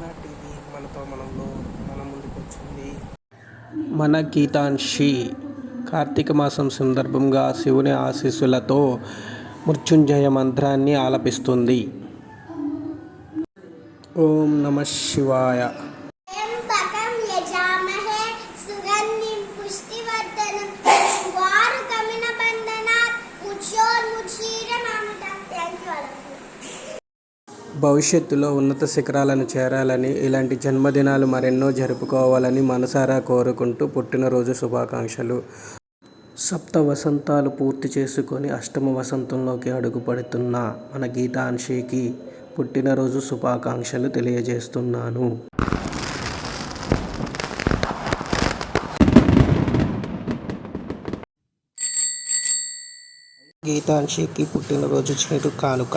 మన టీవీ మనతో మనంలో మన ముందుకు వచ్చింది మన గీతాంశి కార్తీక మాసం సందర్భంగా శివుని ఆశీస్సులతో మృత్యుంజయ మంత్రాన్ని ఆలపిస్తుంది. ఓం నమ శివాయ. భవిష్యత్తులో ఉన్నత శిఖరాలను చేరాలని ఇలాంటి జన్మదినాలు మరెన్నో జరుపుకోవాలని మనసారా కోరుకుంటూ పుట్టినరోజు శుభాకాంక్షలు. సప్త వసంతాలు పూర్తి చేసుకొని అష్టమ వసంతంలోకి అడుగుపడుతున్న మన గీతాంశీకి పుట్టినరోజు శుభాకాంక్షలు తెలియజేస్తున్నాను. గీతాంశికి పుట్టినరోజు చేటు కానుక.